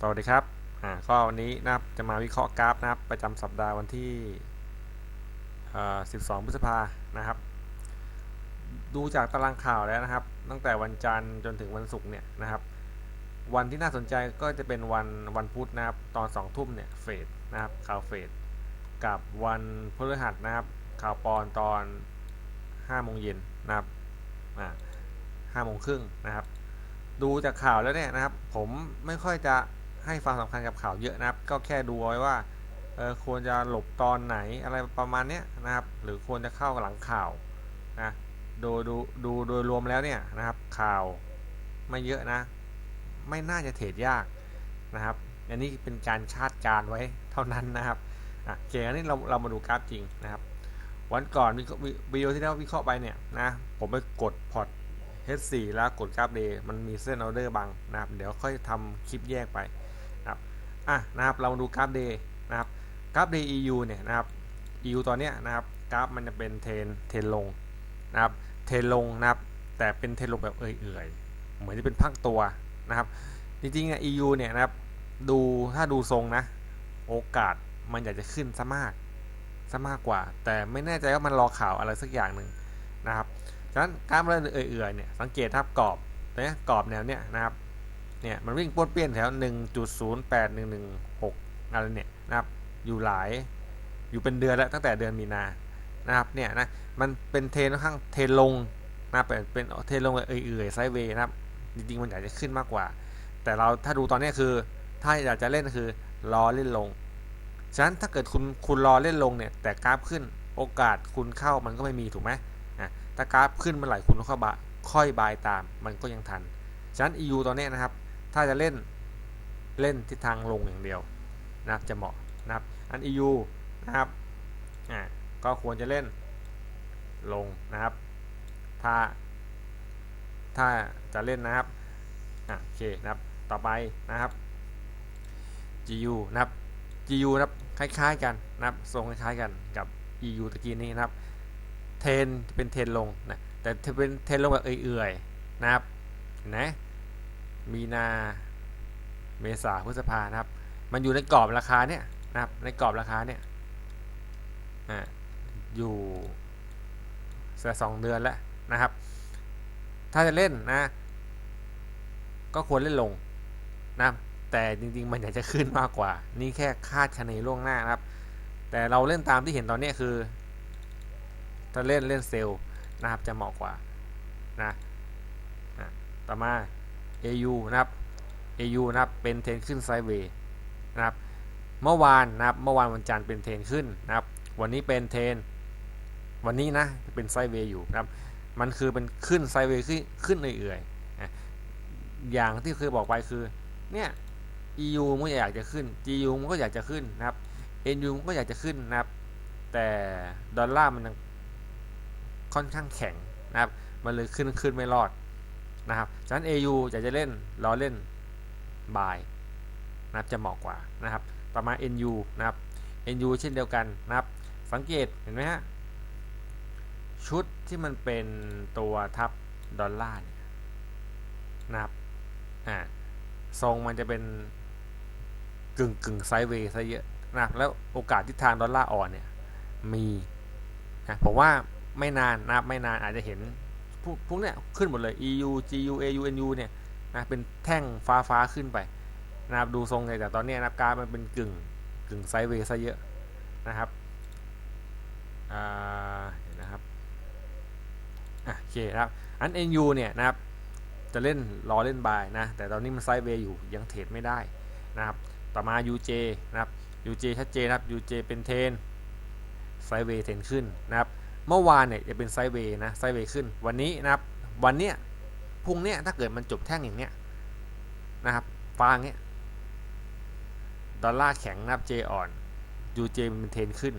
สวัสดีครับ อ่า ก็วันนี้นะครับ จะมาวิเคราะห์กราฟนะครับ ประจำสัปดาห์วันที่เอ่อ12 พฤษภานะครับ ดูจากตารางข่าวแล้วนะครับ ตั้งแต่วันจันทร์จนถึงวันศุกร์เนี่ยนะครับ วันที่น่าสนใจก็จะเป็นวันวันพุธนะครับ ตอน 2 ทุ่มเนี่ย เฟดนะครับ ข่าวเฟด กับวันพฤหัสนะครับ ข่าวปอนตอน5โมงเย็นนะครับ อ่า5โมงครึ่งนะครับ ดูจากข่าวแล้วเนี่ยนะครับ ผมไม่ค่อยจะ ให้ความสำคัญกับข่าวเยอะนะครับ ก็แค่ดูไว้ว่าเออควรจะหลบตอนไหนอะไรประมาณเนี้ยนะครับ หรือควรจะเข้าหลังข่าวนะดูดูดูโดยรวมแล้วเนี่ยนะครับข่าวไม่เยอะนะ ไม่น่าจะเทรดยากนะครับอันนี้เป็นการคาดการไว้เท่านั้นนะครับอะโอเคอันนี้เราเรามาดูกราฟจริงนะครับ วันก่อนวิวิวิดีโอที่แล้ววิเคราะห์ไปเนี่ยนะผมไปกดพอร์ต H4 แล้วกดกราฟเดย์มันมีเส้นออเดอร์บังนะครับ เดี๋ยวค่อยทำคลิปแยกไป อะนะครับเรามาดูกราฟเดย์นะครับกราฟเดย์ EU เนี่ยนะครับ EU ตอนเนี้ยนะครับกราฟมันจะเป็นเทนเทนลงนะครับเทนลงนะครับแต่เป็นเทนลงแบบเอื่อยๆเหมือนจะเป็นพักตัวนะครับจริงๆอะ EU เนี่ยนะครับดูถ้าดูทรงนะโอกาสมันอยากจะขึ้นซะมากซะมากกว่า แต่ไม่แน่ใจว่ามันรอข่าวอะไรสักอย่างหนึ่งนะครับฉะนั้นกราฟมันเอื่อยๆเนี่ยสังเกตครับกรอบนี่ยกรอบแนวเนี้ยนะครับ เนี่ยมันวิ่งป้วนเปี้ยนแถว 1.08116 อะไรเนี่ยนะครับอยู่หลายอยู่เป็นเดือนแล้วตั้งแต่เดือนมีนานะครับเนี่ยนะมันเป็นเทนค่อนข้างเทนลงนะเป็นเป็นเทนลงเอื่อยๆไซเวย์นะครับจริงๆมันอยากจะขึ้นมากกว่า แต่เราถ้าดูตอนนี้คือ ถ้าอยากจะเล่นคือรอเล่นลง ฉะนั้นถ้าเกิดคุณคุณรอเล่นลงเนี่ยแต่กราฟขึ้นโอกาสคุณเข้ามันก็ไม่มีถูกไหมถ้ากราฟขึ้นเมื่อไหร่คุณก็ค่อยบายตาม มันก็ยังทัน ฉะนั้น EU ตอนนี้นะครับ ถ้าจะเล่นเล่นทิศทางลงอย่างเดียวนะครับจะเหมาะนะครับอัน EU นะครับอ่าก็ควรจะเล่นลงนะครับ ถ้า ถ้าจะเล่นนะครับอะโอเคนะครับต่อไปนะครับ GU นะครับ GU นะครับคล้ายๆกันนะครับทรงคล้ายๆกันกับ EU ตะกี้นี้นะครับเทนเป็นเทนลงนะแต่เป็นเทนลงแบบเอื่อยๆนะครับนะ มีนา เมษาพฤษภานะครับ มันอยู่ในกรอบราคาเนี่ยนะครับ ในกรอบราคาเนี่ยอ่าอยู่สักสองเดือนแล้วนะครับ ถ้าจะเล่นนะ ก็ควรเล่นลงนะแต่จริงๆมันอยากจะขึ้นมากกว่า นี่แค่คาดคะเนล่วงหน้านะครับ แต่เราเล่นตามที่เห็นตอนนี้คือ ถ้าเล่นเล่นเซลล์นะครับจะเหมาะกว่านะนะต่อมา AU นะครับ AU นะครับเป็นเทรนขึ้นไซด์เวย์นะครับเมื่อวานนะครับเมื่อวานวันจันทร์เป็นเทรนขึ้นนะครับ วันนี้เป็นเทรนวันนี้นะเป็นไซด์เวย์อยู่นะครับ มันคือเป็นขึ้นไซด์เวย์ขึ้นขึ้นเอื่อยๆอย่างที่เคยบอกไปคือเนี่ย EU มันอยากจะขึ้น GU มันก็อยากจะขึ้นนะครับ NU มันก็อยากจะขึ้นนะครับ แต่ดอลลาร์มันค่อนข้างแข็งนะครับ มันเลยขึ้นขึ้นไม่รอด นะครับฉะนั้น AU อยากจะเล่นรอเล่นบายนะครับจะเหมาะกว่านะครับ ต่อมา NU นะครับ NU เช่นเดียวกันนะครับ สังเกตเห็นไหมฮะชุดที่มันเป็นตัวทับดอลลาร์เนี่ยนะครับอ่าทรงมันจะเป็นกึ่งกึ่งไซด์เวย์ซะเยอะนะแล้วโอกาสทิศทางดอลลาร์อ่อนเนี่ยมีนะผมว่าไม่นานนะครับไม่นานอาจจะเห็น พวกพวกเนี้ยขึ้นหมดเลย EU GU AU NU เนี่ยนะเป็นแท่งฟ้าฟ้าขึ้นไปนะครับดูทรงเลยแต่ตอนนี้นะกราฟมันเป็นกึ่งกึ่งไซด์เวย์ซะเยอะนะครับอ่าเห็นนะครับอะโอเคครับอัน NU เนี่ยนะครับจะเล่นรอเล่นบายนะแต่ตอนนี้มันไซด์เวย์อยู่ยังเทรดไม่ได้นะครับต่อมา UJ นะครับ UJ ชัดเจนครับ UJ เป็นเทนไซด์เวย์เทนขึ้นนะครับ เมื่อวานเนี่ยจะเป็นไซด์เวย์นะไซด์เวย์ขึ้น วันนี้นะครับ วันเนี้ยพรุ่งเนี้ยถ้าเกิดมันจบแท่งอย่างเนี้ยนะครับฟ้าเงี้ยดอลลาร์แข็งนะครับ J อ่อน UJ เป็นเทนขึ้น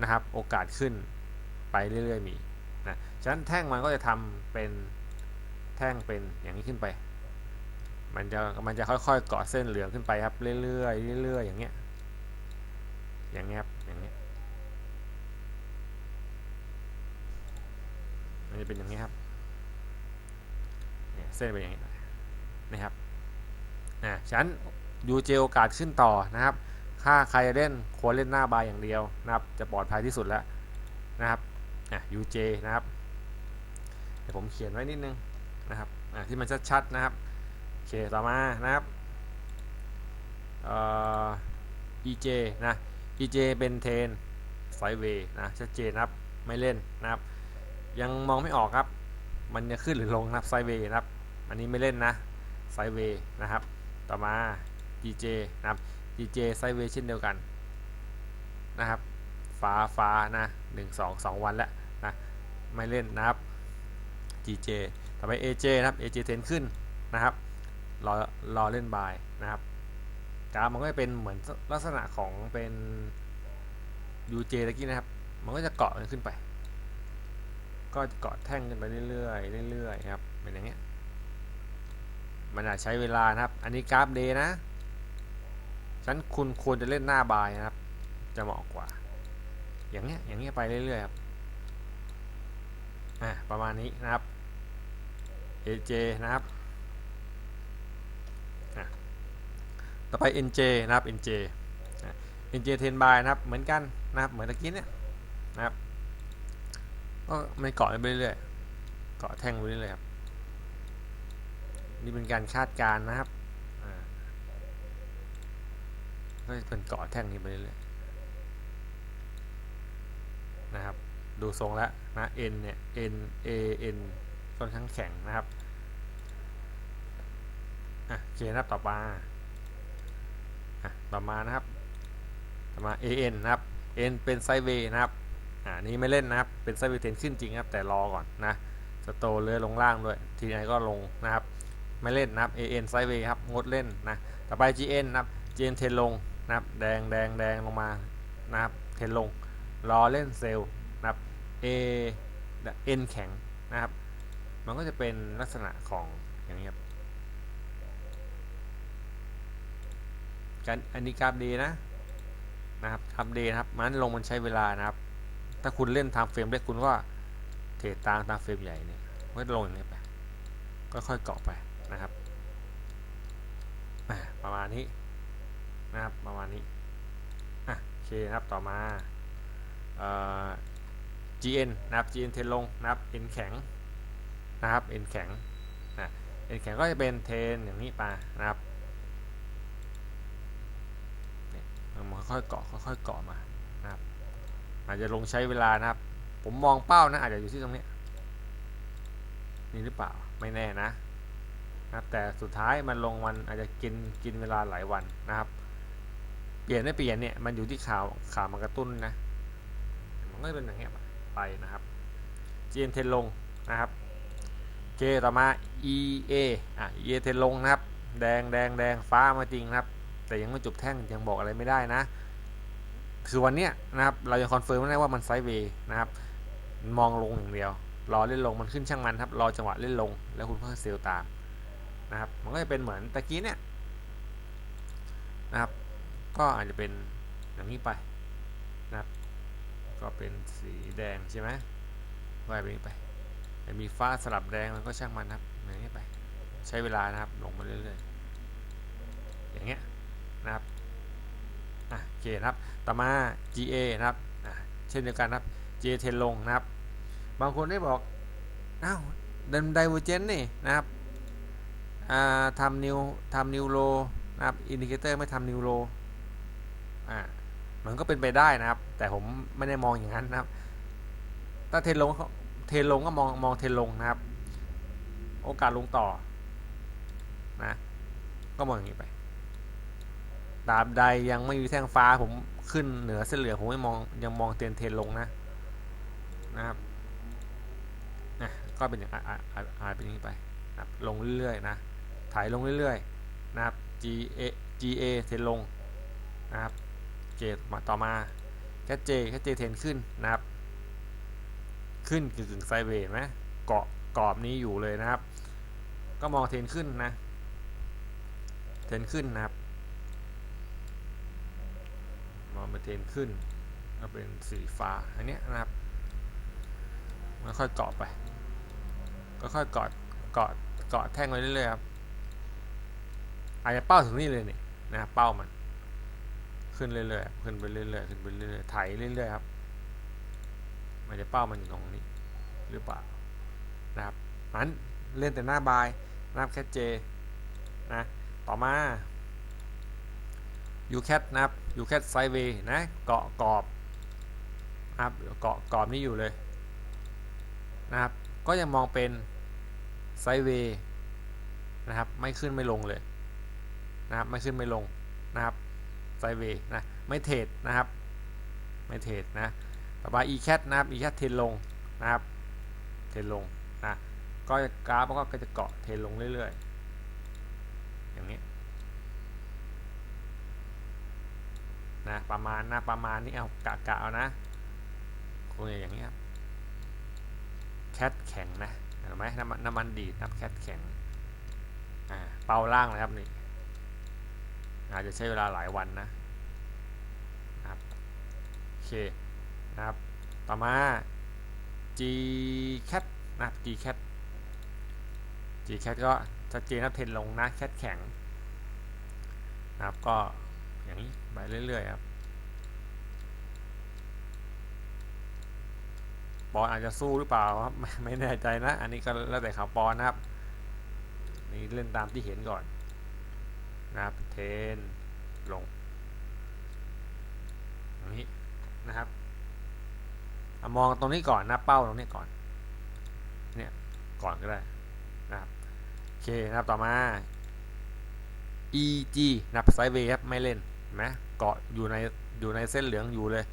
นะครับ โอกาสขึ้นไปเรื่อยๆมีนะฉะนั้นแท่งมันก็จะทำเป็นแท่งเป็นอย่างนี้ขึ้นไป มันจะมันจะค่อยๆเกาะเส้นเหลืองขึ้นไปครับเรื่อยๆเรื่อยๆอย่างเงี้ยอย่างเงี้ยครับอย่างเงี้ย มันจะเป็นอย่างนี้ครับเนี่ยเส้นเป็นอย่างนี้นะครับนะฉันยูเจโอกาสขึ้นต่อนะครับถ้าใครจะเล่นควรเล่นหน้าบายอย่างเดียวนะครับ จะปลอดภัยที่สุดแล้วนะครับอะ UJ นะครับเดี๋ยวผมเขียนไว้นิดนึงนะครับอะที่มันชัดๆนะครับโอเคต่อมานะครับเอ่อ EJ นะ EJ เป็นเทนไซเวย์นะชัดเจนนะครับไม่เล่นนะครับ ยังมองไม่ออกครับ มันจะขึ้นหรือลงนะครับไซเวย์นะครับ อันนี้ไม่เล่นนะไซเวย์นะครับ ต่อมา DJ นะครับ DJ ไซเวย์เช่นเดียวกันนะครับฟ้าฟ้านะหนึ่งสองสองวันแล้วนะไม่เล่นนะครับ GJ ต่อไป AJ นะครับ AJ เทนขึ้นนะครับรอรอเล่นบายนะครับกราฟมันก็จะเป็นเหมือนลักษณะของเป็น UJ ตะกี้นะครับ มันก็จะเกาะกันขึ้นไป ก็เกาะแท่งขึ้นไปเรื่อยๆเรื่อยๆครับเป็นอย่างเงี้ยมันอาจใช้เวลานะครับ อันนี้กราฟเดย์นะฉันคุณควรจะเล่นหน้าบายนะครับ จะเหมาะกว่า อย่างเงี้ยอย่างเงี้ยไปเรื่อยๆครับอะประมาณนี้นะครับ AJ นะครับต่อไป NJ นะครับ NJ อะ NJ 10 by นะครับ เหมือนกันนะครับ เหมือนตะกี้เนี่ยนะครับ ก็ไม่เกาะไปเรื่อยๆเกาะแท่งไปเรื่อยๆครับนี่เป็นการคาดการณ์นะครับก็จะเป็นเกาะแท่งนี้ไปเรื่อยๆนะครับ ดูทรงแล้วนะ N เนี่ย N A N ค่อนข้างแข็งนะครับอะโอเคนะครับต่อมาอะต่อมานะครับ ต่อมา AN นะครับ N เป็นไซด์เวย์นะครับ อ่านี้ไม่เล่นนะครับ เป็นไซด์เวย์เทนขึ้นจริงครับ แต่รอก่อนนะ สโตเลื่อยลงล่างด้วย ทีไหนก็ลงนะครับ ไม่เล่นนะครับ AN ไซด์เวย์ครับ งดเล่นนะ ต่อไป GN นะครับ GN เทนลงนะครับ แดงแดงแดงลงมานะครับ เทนลง รอเล่นเซลล์นะครับ A N แข็งนะครับ มันก็จะเป็นลักษณะของอย่างนี้ครับการอันนี้กราฟดีนะนะครับทำเดย์นะครับมันลงมันใช้เวลานะครับ ถ้าคุณเล่นทำเฟรมเล็กคุณก็เทรดตามตามเฟรมใหญ่เนี่ยก็ลงอย่างนี้ไปก็ค่อยเกาะไปนะครับประมาณนี้นะครับประมาณนี้อะโอเคนะครับต่อมาเอ่อ GN นะครับ GN เทนลงนะครับ N แข็งนะครับ N แข็งนะ N แข็งก็จะเป็นเทนอย่างนี้ไปนะครับเนี่ยมันค่อยๆเกาะค่อยๆเกาะมา อาจจะลงใช้เวลานะครับ ผมมองเป้านะอาจจะอยู่ที่ตรงนี้ นี่หรือเปล่าไม่แน่นะนะครับแต่สุดท้ายมันลงมันอาจจะกินกินเวลาหลายวันนะครับ เปลี่ยนไม่เปลี่ยนเนี่ยมันอยู่ที่ข่าวข่าวมันกระตุ้นนะมันก็เป็นอย่างเงี้ยไปนะครับ GN เทนลงนะครับโอเคต่อมา EA อะ EA เทนลงนะครับ แดงแดงแดงฟ้ามาจริงนะครับ แต่ยังไม่จบแท่งยังบอกอะไรไม่ได้นะ คือวันเนี้ยนะครับเรายังคอนเฟิร์มไม่ได้ว่ามันไซด์เวย์นะครับ มองลงอย่างเดียว รอเล่นลงมันขึ้นช่างมันครับ รอจังหวะเล่นลง แล้วคุณก็เซลตามนะครับ มันก็จะเป็นเหมือนตะกี้เนี่ยนะครับ ก็อาจจะเป็นอย่างนี้ไปนะครับ ก็เป็นสีแดงใช่ไหมว่ายไปนี้ไปแต่มีฟ้าสลับแดงมันก็ช่างมันครับอย่างนี้ไป ใช้เวลานะครับลงมาเรื่อยๆอย่างเงี้ยนะครับ อะโอเคนะครับ ต่อมา GA นะครับอะเช่นเดียวกันนะครับ GA เทนลงนะครับ บางคนได้บอกอ้าวเดินไดเวอร์เจนนี่นะครับอ่าทำนิวทำนิวโลนะครับอินดิเคเตอร์ไม่ทำนิวโลอ่ามันก็เป็นไปได้นะครับ แต่ผมไม่ได้มองอย่างนั้นนะครับ ถ้าเทนลงเทนลงก็มองมองเทนลงนะครับ โอกาสลงต่อนะก็มองอย่างนี้ไป ตราบใดยังไม่มีแท่งฟ้าผมขึ้นเหนือเส้นเหลืองผมไม่มองยังมองเทนเทนลงนะนะครับนะก็เป็นอย่างอ่าอ่าอ่าเป็นอย่างนี้ไปนะลงเรื่อยๆนะถ่ายลงเรื่อยๆนะครับ G A G A เทนลงนะครับเกตมาต่อมาแคทเจแคทเจเทนขึ้นนะครับ ขึ้นกึ่งกึ่งไซเวย์ไหมเกาะกรอบนี้อยู่เลยนะครับ ก็มองเทนขึ้นนะ เทนขึ้นนะครับ มองเทนขึ้นก็เป็นสีฟ้าอันนี้นะครับมันค่อยเกาะไป ก็ค่อยเกาะเกาะเกาะแท่งไปเรื่อยๆครับอาจจะเป้าถึงนี่เลยนี่นะเป้ามัน ขึ้นเรื่อยๆขึ้นไปเรื่อยๆขึ้นไปเรื่อยๆไถเรื่อยๆครับมันจะเป้ามันอยู่ตรงนี้หรือเปล่านะครับนั้นเล่นแต่หน้าบายนะครับแคทเจนะต่อมา ยูแคทนะครับยูแคทไซเวย์นะเกาะกรอบนะครับเกาะกรอบนี้อยู่เลยนะครับก็ยังมองเป็นไซเวย์นะครับไม่ขึ้นไม่ลงเลยนะครับไม่ขึ้นไม่ลงนะครับไซเวย์นะไม่เทรดนะครับไม่เทรดนะต่อไป e cat นะครับ e cat เทรนลงนะครับเทรนลงนะก็กราฟก็จะเกาะเทรนลงเรื่อยๆอย่างนี้ นะประมาณนะประมาณนี้เอากะกะเอานะคงอย่างนี้ครับแคทแข็งนะเห็นไหมน้ำมันน้ำมันดีดนับแคทแข็งอ่าเป่าล่างเลยครับนี่อาจจะใช้เวลาหลายวันนะครับโอเคนะครับต่อมา G cat นะ G cat G cat ก็ชัดเจนนะเทนลงนะแคทแข็งนะครับก็ อย่างนี้ไปเรื่อยๆครับปอนอาจจะสู้หรือเปล่าครับไม่แน่ใจนะ อันนี้ก็แล้วแต่ข่าวปอนนะครับ นี่เล่นตามที่เห็นก่อนนะครับเทนลงอย่างนี้นะครับอมองตรงนี้ก่อนนะเป้าตรงนี้ก่อน เนี่ยก่อนก็ได้นะครับโอเคนะครับต่อมา EG นับไซด์เวย์ครับไม่เล่น ไหมเกาะอยู่ในอยู่ในเส้นเหลืองอยู่เลย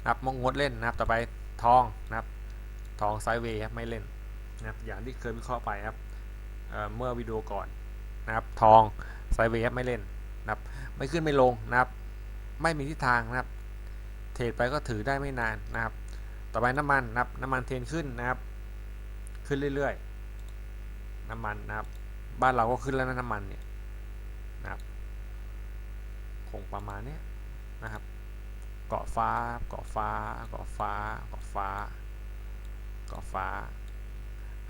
นะครับมองงดเล่นนะครับ ต่อไปทองนะครับ ทองไซเวย์ครับไม่เล่นนะครับอย่างที่เคยวิเคราะห์ไปครับเเมื่อวิดีโอก่อนนะครับ ทองไซเวย์ครับไม่เล่นนะครับ ไม่ขึ้นไม่ลงนะครับ ไม่มีทิศทางนะครับ เทรดไปก็ถือได้ไม่นานนะครับ ต่อไปน้ำมันนะครับ น้ำมันเทรนขึ้นนะครับ ขึ้นเรื่อยๆ น้ำมันนะครับ บ้านเราก็ขึ้นแล้วนะน้ำมันเนี่ย คงประมาณนี้นะครับ เกาะฟ้า เกาะฟ้า เกาะฟ้า เกาะฟ้า เกาะฟ้า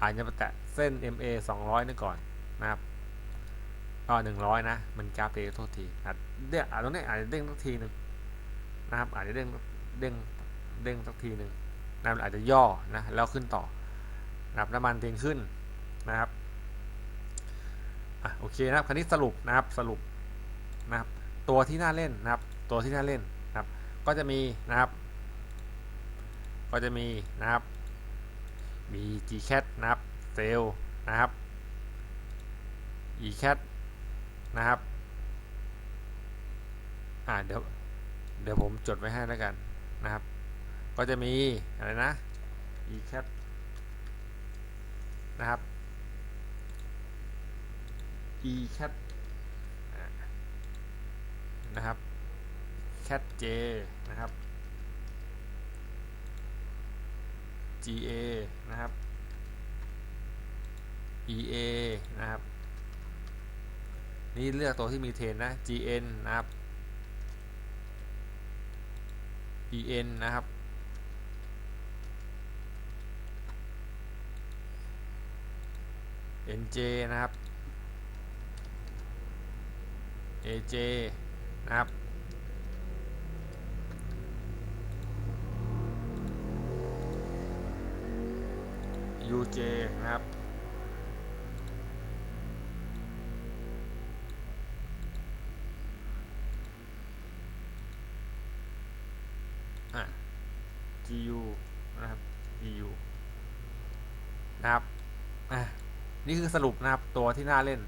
อาจจะไปแตะเส้น MA 200นี่ก่อนนะครับก็100นะ มันกราฟเดโทษทีอาจเด้งอาจตรงนี้อาจจะเด้งสักทีหนึ่งนะครับ อาจจะเด้งเด้งเด้งสักทีหนึ่งนะอาจจะย่อนะแล้วขึ้นต่อนะครับน้ำมันเทนขึ้นนะครับอะโอเคนะครับคันนี้สรุปนะครับสรุปนะครับ ตัวที่น่าเล่นนะครับ ตัวที่น่าเล่นนะครับ ก็จะมีนะครับ ก็จะมีนะครับมี Gcat นะครับเซลนะครับ Ecat นะครับ อ่าเดี๋ยวเดี๋ยวผมจดไว้ให้แล้วกันนะครับ ก็จะมีอะไรนะ Ecat นะครับ Ecat นะครับ cat j นะครับ ga นะครับ ea นะครับ นี่เลือกตัวที่มีเทนนะ gn นะครับ en นะครับ nj นะครับ aj นะครับ uj นะครับอะ gu นะครับ gu นะครับอะนี่คือสรุปนะครับตัวที่น่าเล่น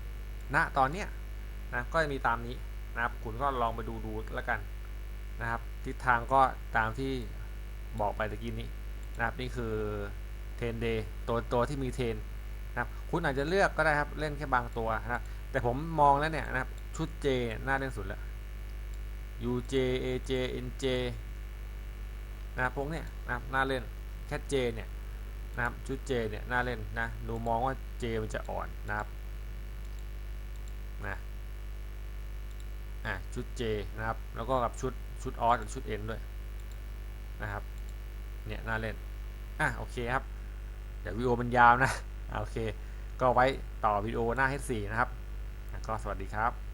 ณตอนเนี้ยนะก็จะมีตามนี้ นะครับ คุณก็ลองไปดูดูแล้วกันนะครับ ทิศทางก็ตามที่บอกไปตะกี้นี้นะครับนี่คือเทนเดย์ตัวตัวที่มีเทนนะครับคุณอาจจะเลือกก็ได้ครับเล่นแค่บางตัวนะครับ แต่ผมมองแล้วเนี่ยนะครับชุด J น่าเล่นสุดแล้ว UJ AJ NJ นะครับพวกเนี้ยนะครับน่าเล่นแค่ J เนี่ยนะครับชุด J เนี่ยน่าเล่นนะดูมองว่า J มันจะอ่อนนะครับนะ อะชุด J นะครับ แล้วก็กับชุดชุดออสกับชุด N ด้วยนะครับ เนี่ยน่าเล่น อะโอเคครับ เดี๋ยววิดีโอมันยาวนะ โอเค ก็ไว้ต่อวิดีโอหน้า H4 นะครับ ก็สวัสดีครับ